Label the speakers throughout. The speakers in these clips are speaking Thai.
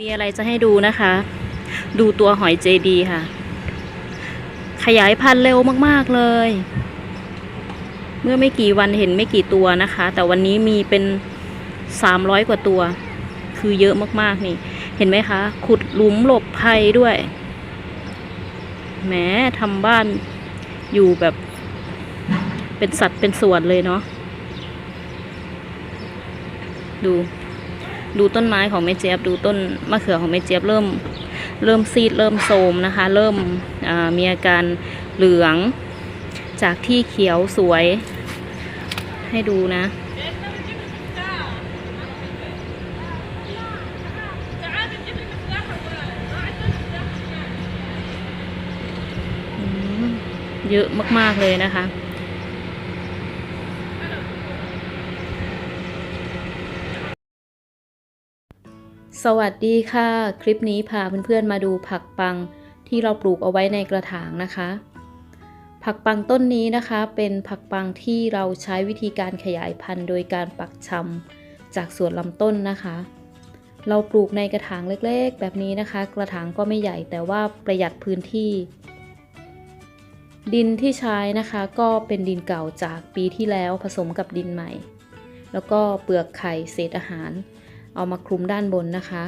Speaker 1: มีอะไรจะให้ดูนะคะ ดูตัวหอยเจดีค่ะ ขยายพันธุ์เร็วมากๆเลย เมื่อไม่กี่วันเห็นไม่กี่ตัวนะคะ แต่วันนี้มีเป็นสามร้อยกว่าตัว คือเยอะมากๆนี่ เห็นไหมคะ ขุดหลุมหลบภัยด้วยแหมทำบ้านอยู่แบบเป็นสัตว์เป็นส่วนเลยเนาะดู ดูต้นไม้ของแม่เจี๊ยบดูต้นมะเขือของแม่เจี๊ยบเริ่ม เริ่มซีดเริ่มโทรมนะคะ เริ่มมีอาการเหลือง จากที่เขียวสวย ให้ดูนะเยอะมาก ๆ เลยนะคะ สวัสดีค่ะ คลิปนี้พาเพื่อนๆมาดูผักปังที่เราปลูกเอาไว้ในกระถางนะคะ ผักปังต้นนี้นะคะเป็นผักปังที่เราใช้วิธีการขยายพันธุ์ โดยการปักชำจากส่วนลำต้นนะคะ เราปลูกในกระถางเล็กๆ แบบนี้นะคะ กระถางก็ไม่ใหญ่แต่ว่าประหยัดพื้นที่ ดินที่ใช้นะคะก็เป็นดินเก่าจากปีที่แล้วผสมกับดินใหม่ แล้วก็เปลือกไข่เศษอาหาร เอามาคลุมด้านบนนะคะ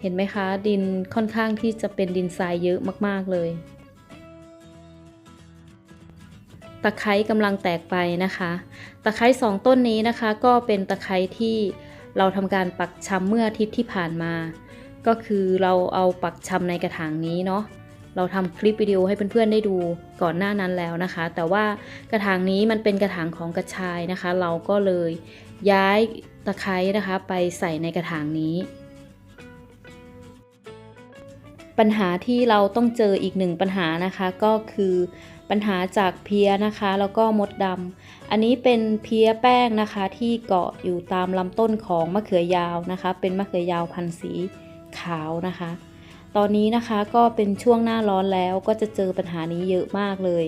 Speaker 1: เห็นไหมคะ ดินค่อนข้างที่จะเป็นดินทรายเยอะมากๆเลย ตะไคร้กำลังแตกไปนะคะ ตะไคร้สองต้นนี้นะคะ ก็เป็นตะไคร้ที่เราทำการปักชำเมื่ออาทิตย์ที่ผ่านมา ก็คือเราเอาปักชำในกระถางนี้เนาะเราทำคลิปวิดีโอให้เพื่อนๆได้ดูก่อนหน้านั้นแล้วนะคะ แต่ว่ากระถางนี้มันเป็นกระถางของกระชายนะคะ เราก็เลย ย้ายตะไคร้นะคะไปใส่ในกระถางนี้ ปัญหาที่เราต้องเจออีกหนึ่งปัญหานะคะก็คือปัญหาจากเพี้ยนะคะแล้วก็มดดำอันนี้เป็นเพี้ยแป้งนะคะที่เกาะอยู่ตามลำต้นของมะเขือยาวนะคะ เป็นมะเขือยาวพันสีขาวนะคะ ตอนนี้นะคะก็เป็นช่วงหน้าร้อนแล้วก็จะเจอปัญหานี้เยอะมากเลย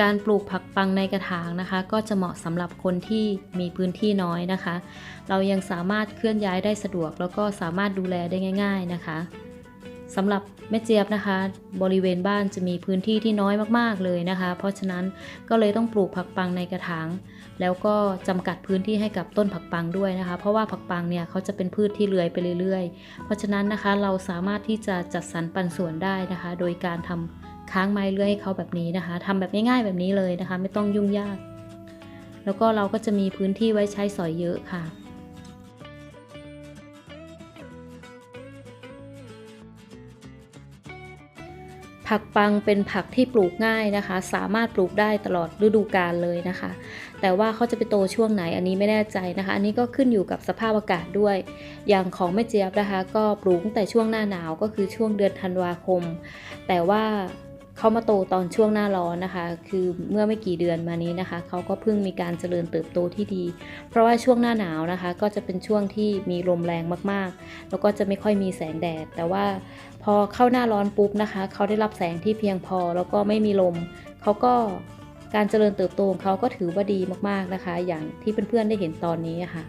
Speaker 1: การปลูกผักปังในกระถางนะคะ ก็จะเหมาะสำหรับคนที่มีพื้นที่น้อยนะคะ เรายังสามารถเคลื่อนย้ายได้สะดวก แล้วก็สามารถดูแลได้ง่าย ๆนะคะสำหรับแม่เจี๊ยบนะคะ บริเวณบ้านจะมีพื้นที่ที่น้อยมากๆเลยนะคะ เพราะฉะนั้นก็เลยต้องปลูกผักปังในกระถาง แล้วก็จำกัดพื้นที่ให้กับต้นผักปังด้วยนะคะ เพราะว่าผักปังเนี่ยเขาจะเป็นพืชที่เลื้อยไปเรื่อยๆ เพราะฉะนั้นนะคะเราสามารถที่จะจัดสรรปันส่วนได้นะคะ โดยการทำ ค้างไม้เลื้อยให้เขาแบบนี้นะคะทำแบบง่ายๆแบบนี้เลยนะคะ ไม่ต้องยุ่งยาก แล้วก็เราก็จะมีพื้นที่ไว้ใช้สอยเยอะค่ะผักปังเป็นผักที่ปลูกง่ายนะคะ สามารถปลูกได้ตลอดฤดูกาลเลยนะคะ แต่ว่าเขาจะไปโตช่วงไหนอันนี้ไม่แน่ใจนะคะ อันนี้ก็ขึ้นอยู่กับสภาพอากาศด้วย อย่างของแม่เจี๊ยบนะคะ ก็ปลูกตั้งแต่ช่วงหน้าหนาวก็คือช่วงเดือนธันวาคม แต่ว่า เขามาโตตอนช่วงหน้าร้อนนะคะ คือเมื่อไม่กี่เดือนมานี้นะคะเขาก็เพิ่งมีการเจริญเติบโตที่ดี เพราะว่าช่วงหน้าหนาวนะคะ ก็จะเป็นช่วงที่มีลมแรงมากๆ แล้วก็จะไม่ค่อยมีแสงแดด แต่ว่าพอเข้าหน้าร้อนปุ๊บนะคะเขาได้รับแสงที่เพียงพอแล้วก็ไม่มีลมเขาก็การเจริญเติบโตของเขาก็ถือว่าดีมากๆนะคะ อย่างที่เพื่อนๆได้เห็นตอนนี้อะค่ะ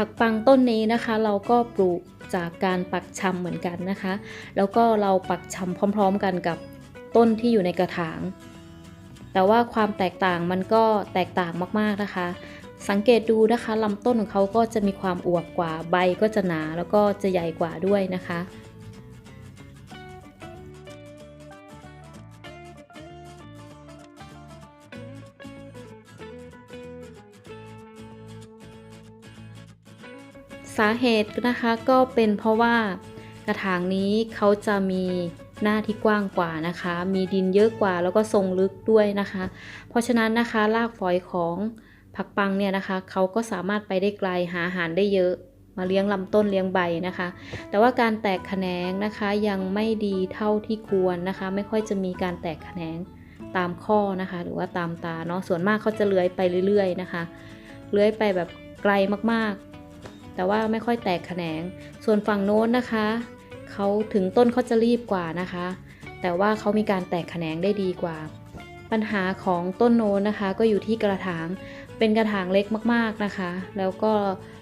Speaker 1: ผักปังต้นนี้นะคะ เราก็ปลูกจากการปักชำเหมือนกันนะคะ แล้วก็เราปักชำพร้อม ๆ กันกับต้นที่อยู่ในกระถาง แต่ว่าความแตกต่างมันก็แตกต่างมากๆนะคะ สังเกตดูนะคะลำต้นของเขาก็จะมีความอวบกว่าใบก็จะหนาแล้วก็จะใหญ่กว่าด้วยนะคะ สาเหตุนะคะก็เป็นเพราะว่ากระถางนี้เขาจะมีหน้าที่กว้างกว่านะคะ มีดินเยอะกว่าแล้วก็ทรงลึกด้วยนะคะ เพราะฉะนั้นนะคะรากฝอยของผักปังเนี่ยนะคะเขาก็สามารถไปได้ไกลหาอาหารได้เยอะมาเลี้ยงลำต้นเลี้ยงใบนะคะ แต่ว่าการแตกแขนงนะคะยังไม่ดีเท่าที่ควรนะคะ ไม่ค่อยจะมีการแตกแขนงตามข้อนะคะ หรือว่าตามตาเนาะส่วนมากเขาจะเลื้อยไปเรื่อยๆนะคะ เลื้อยไปแบบไกลมากๆ
Speaker 2: แต่ว่าไม่ค่อยแตกแขนง ส่วนฝั่งโน้นนะคะเขาถึงต้นเขาจะรีบกว่านะคะ แต่ว่าเขามีการแตกแขนงได้ดีกว่า ปัญหาของต้นโน้นนะคะ ก็อยู่ที่กระถางเป็นกระถางเล็กมากๆนะคะ แล้วก็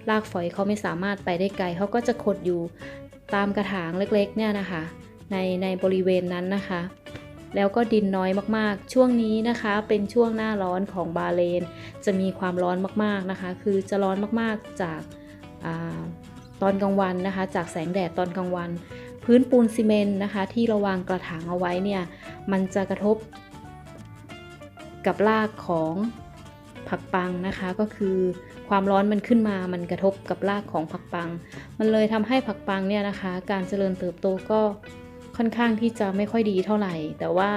Speaker 2: รากฝอยเขาไม่สามารถไปได้ไกลเขาก็จะขดอยู่ตามกระถางเล็กๆเนี่ยนะคะ ในในบริเวณนั้นนะคะ แล้วก็ดินน้อยมากๆ ช่วงนี้นะคะเป็นช่วงหน้าร้อนของบาเลน จะมีความร้อนมากๆนะคะ คือจะร้อนมากๆจาก ตอนกลางวันนะคะ จากแสงแดดตอนกลางวัน พื้นปูนซีเมนต์นะคะ ที่เราวางกระถางเอาไว้เนี่ยมันจะกระทบกับรากของผักปังนะคะ ก็คือความร้อนมันขึ้นมา มันกระทบกับรากของผักปัง มันเลยทำให้ผักปังเนี่ยนะคะ การเจริญเติบโตก็ค่อนข้างที่จะไม่ค่อยดีเท่าไหร่ แต่ว่า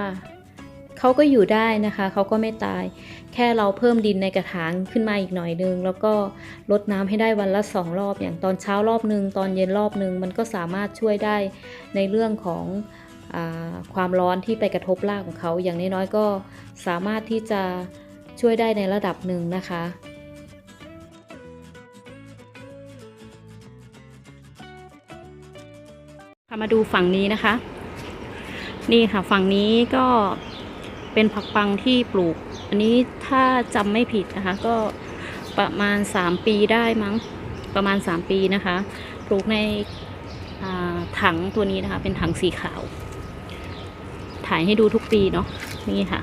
Speaker 2: เขาก็อยู่ได้นะคะ เขาก็ไม่ตาย แค่เราเพิ่มดินในกระถางขึ้นมาอีกหน่อยนึง แล้วก็ลดน้ำให้ได้วันละสองรอบ อย่างตอนเช้ารอบนึง ตอนเย็นรอบนึง มันก็สามารถช่วยได้ในเรื่องของอความร้อนที่ไปกระทบรากของเขา อย่างน้อยๆก็สามารถที่จะช่วยได้ในระดับหนึ่งนะคะมาดูฝั่งนี้นะคะ นี่ค่ะฝั่งนี้ก็ เป็นผักปังที่ปลูก อันนี้ถ้าจำไม่ผิดนะคะ ก็ประมาณ 3 ปีได้มั้งประมาณ 3 ปีนะคะ ปลูกในถังตัวนี้นะคะ เป็นถังสีขาว ถ่ายให้ดูทุกปีเนาะนี่ค่ะ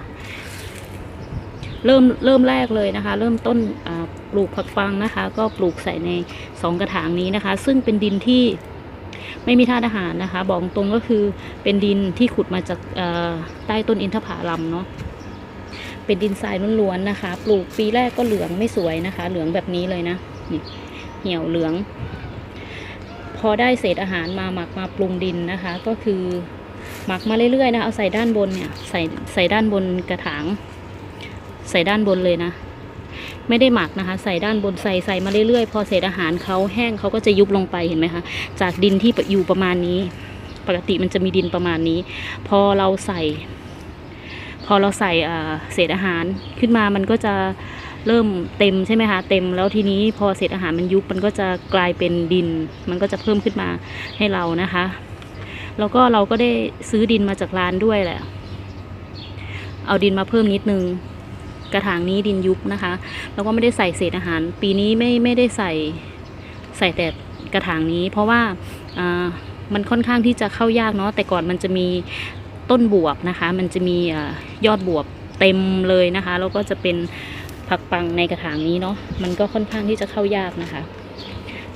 Speaker 2: เริ่มเริ่มแรกเลยนะคะ เริ่มต้นปลูกผักปังนะคะ ก็ปลูกใส่ในสองกระถางนี้นะคะ ซึ่งเป็นดินที่ ไม่มีธาตุอาหารนะคะ บอกตรงก็คือเป็นดินที่ขุดมาจากใต้ต้นอินทผลัมเนาะเป็นดินทรายล้วนๆนะคะ ปลูกปีแรกก็เหลืองไม่สวยนะคะ เหลืองแบบนี้เลยนะนี่เหี่ยวเหลือง พอได้เศษอาหารมาหมักมาปรุงดินนะคะ ก็คือหมักมาเรื่อยๆนะเอาใส่ด้านบนเนี่ยใส่ใส่ด้านบนกระถาง ใส่ด้านบนเลยนะ ไม่ได้หมักนะคะ ใส่ด้านบนใส่ใส่มาเรื่อยๆ พอเศษอาหารเขาแห้งเขาก็จะยุบลงไปเห็นไหมคะ จากดินที่อยู่ประมาณนี้ ปกติมันจะมีดินประมาณนี้ พอเราใส่ พอเราใส่เศษอาหารขึ้นมามันก็จะเริ่มเต็มใช่ไหมคะเต็มแล้วทีนี้พอเศษอาหารมันยุบมันก็จะกลายเป็นดิน มันก็จะเพิ่มขึ้นมาให้เรานะคะ แล้วก็เราก็ได้ซื้อดินมาจากร้านด้วยแหละ เอาดินมาเพิ่มนิดนึง กระถางนี้ดินยุบนะคะ แล้วก็ไม่ได้ใส่เศษอาหาร ปีนี้ไม่ไม่ได้ใส่ใส่แต่กระถางนี้ เพราะว่ามันค่อนข้างที่จะเข้ายากเนาะแต่ก่อนมันจะมีต้นบวบนะคะ มันจะมีอยอดบวบเต็มเลยนะคะ แล้วก็จะเป็นผักปังในกระถางนี้เนาะมันก็ค่อนข้างที่จะเข้ายากนะคะ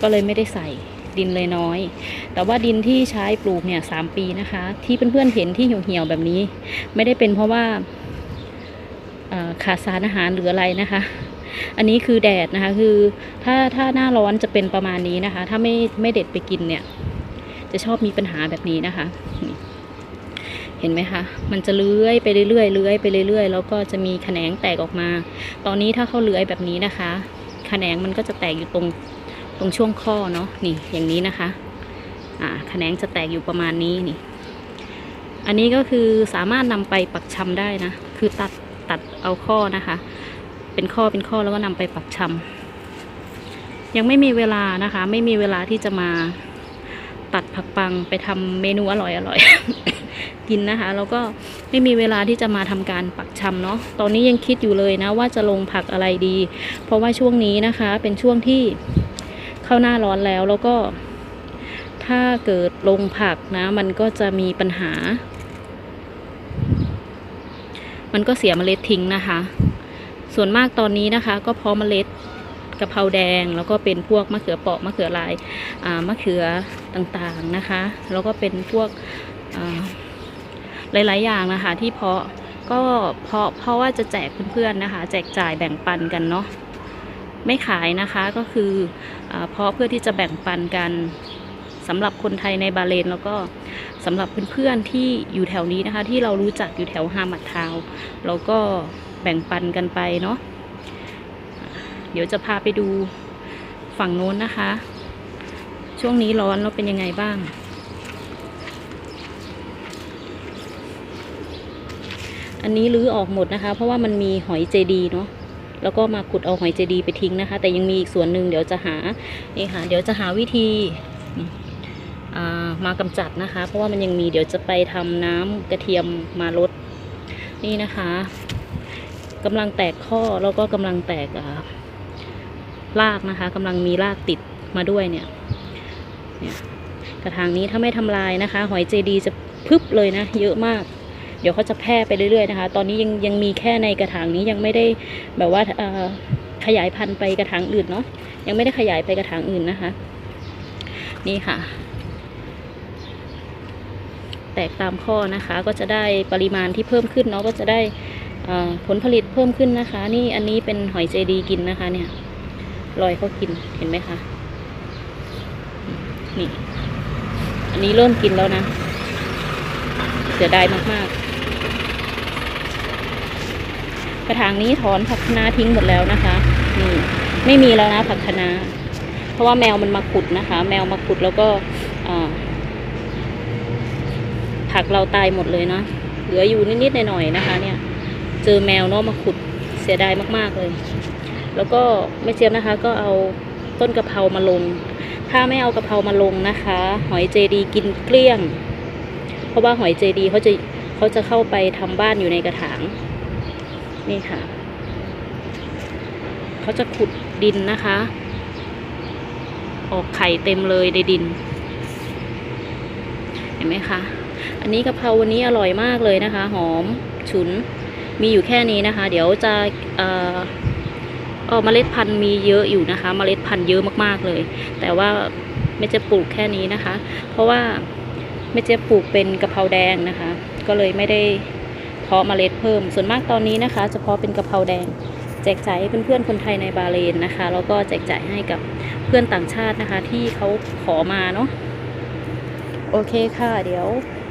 Speaker 2: ก็เลยไม่ได้ใส่ดินเลยน้อย แต่ว่าดินที่ใช้ปลูกเนี่ยสามปีนะคะ ที่เพื่อนๆเห็นที่เหี่ยวๆแบบนี้ ไม่ได้เป็นเพราะว่า ขาดสารอาหารหรืออะไรนะคะ อันนี้คือแดดนะคะคือถ้าถ้าหน้าร้อนจะเป็นประมาณนี้นะคะ ถ้าไม่ไม่เด็ดไปกินเนี่ย จะชอบมีปัญหาแบบนี้นะคะเห็นไหมคะ มันจะเลื้อยไปเรื่อยๆเลื้อยไปเรื่อยๆ แล้วก็จะมีแขนงแตกออกมา ตอนนี้ถ้าเขาเลื้อยแบบนี้นะคะ แขนงมันก็จะแตกอยู่ตรงตรงช่วงข้อเนาะ นี่อย่างนี้นะคะ อ่า แขนงจะแตกอยู่ประมาณนี้นี่ อันนี้ก็คือสามารถนำไปปักชำได้นะ คือตัด ตัดเอาข้อนะคะ เป็นข้อเป็นข้อแล้วก็นำไปปักชำยังไม่มีเวลานะคะ ไม่มีเวลาที่จะมาตัดผักปังไปทำเมนูอร่อยอร่อยกินนะคะ แล้วก็ไม่มีเวลาที่จะมาทำการปักชำเนาะตอนนี้ยังคิดอยู่เลยนะว่าจะลงผักอะไรดี เพราะว่าช่วงนี้นะคะ เป็นช่วงที่เข้าหน้าร้อนแล้วแล้วก็ ถ้าเกิดลงผักนะ มันก็จะมีปัญหา มันก็เสียเมล็ดทิ้งนะคะ ส่วนมากตอนนี้นะคะ ก็เพาะเมล็ดกะเพราแดงแล้วก็เป็นพวกมะเขือเปราะมะเขือลายมะเขือต่างๆนะคะ แล้วก็เป็นพวกหลายๆอย่างนะคะที่เพาะก็เพาะเพราะว่าจะแจกเพื่อนๆนะคะ แจกจ่ายแบ่งปันกันเนาะไม่ขายนะคะก็คืออเพาะเพื่อที่จะแบ่งปันกัน สำหรับคนไทยในบาเลนแล้วก็สำหรับเพื่อนๆที่อยู่แถวนี้นะคะ ที่เรารู้จักอยู่แถวฮามัดทาวแล้วก็แบ่งปันกันไปเนาะเดี๋ยวจะพาไปดูฝั่งโน้นนะคะ ช่วงนี้ร้อนแล้วเป็นยังไงบ้าง อันนี้รื้อออกหมดนะคะ เพราะว่ามันมีหอยเจดีเนาะแล้วก็มาขุดเอาหอยเจดีไปทิ้งนะคะ แต่ยังมีอีกส่วนหนึ่งเดี๋ยวจะหานี่ค่ะเดี๋ยวจะหาวิธี มากำจัดนะคะ เพราะว่ามันยังมีเดี๋ยวจะไปทำน้ำกระเทียมมาลดนี่นะคะกำลังแตกข้อแล้วก็กำลังแตกรากนะคะกำลังมีรากติดมาด้วยเนี่ยเนี่ย กระถางนี้ถ้าไม่ทำลายนะคะ หอยเจดีจะพึบเลยนะ เยอะมาก เดี๋ยวเขาจะแพร่ไปเรื่อยๆนะคะ ตอนนี้ยังยังมีแค่ในกระถางนี้ยังไม่ได้แบบว่าขยายพันธุ์ไปกระถางอื่นเนาะยังไม่ได้ขยายไปกระถางอื่นนะคะ นี่ค่ะ ตกตามข้อนะคะ ก็จะได้ปริมาณที่เพิ่มขึ้นเนาะก็จะได้ผลผลิตเพิ่มขึ้นนะคะ นี่อันนี้เป็นหอยเจดีกินนะคะเนี่ยลอยเขากินเห็นไหมคะนี่อันนี้เริ่มกินแล้วนะเสียดายมากๆ กระถางนี้ถอนผักคะน้าทิ้งหมดแล้วนะคะนี่ไม่มีแล้วนะผักคะน้าเพราะว่าแมวมันมาขุดนะคะ แมวมาขุดแล้วก็อ่า ผักเราตายหมดเลยนะเหลืออยู่นิดๆหน่อยๆนะคะ เนี่ย เจอแมวเนาะมาขุดเสียดายมากๆเลย แล้วก็แม่เจี๊ยบนะคะ ก็เอาต้นกะเพรามาลง ถ้าไม่เอากะเพรามาลงนะคะ หอยเจดีกินเกลี้ยง เพราะว่าหอยเจดีเขาจะเขาจะเข้าไปทำบ้านอยู่ในกระถาง นี่ค่ะเขาจะขุดดินนะคะ ออกไข่เต็มเลยในดิน เห็นไหมคะ อันนี้กะเพราวันนี้อร่อยมากเลยนะคะ หอมฉุนมีอยู่แค่นี้นะคะ เดี๋ยวจะเอ่อเออเมล็ดพันธุ์มีเยอะอยู่นะคะ เมล็ดพันธุ์เยอะมากๆเลย แต่ว่าไม่จะปลูกแค่นี้นะคะ เพราะว่าไม่จะปลูกเป็นกะเพราแดงนะคะ ก็เลยไม่ได้เพาะเมล็ดเพิ่ม ส่วนมากตอนนี้นะคะจะเพาะเป็นกะเพราแดงแจกจ่ายให้เพื่อนๆคนไทยในบาห์เรนนะคะ แล้วก็แจกจ่ายให้กับเพื่อนต่างชาตินะคะ ที่เขาขอมาเนาะโอเคค่ะ เดี๋ยว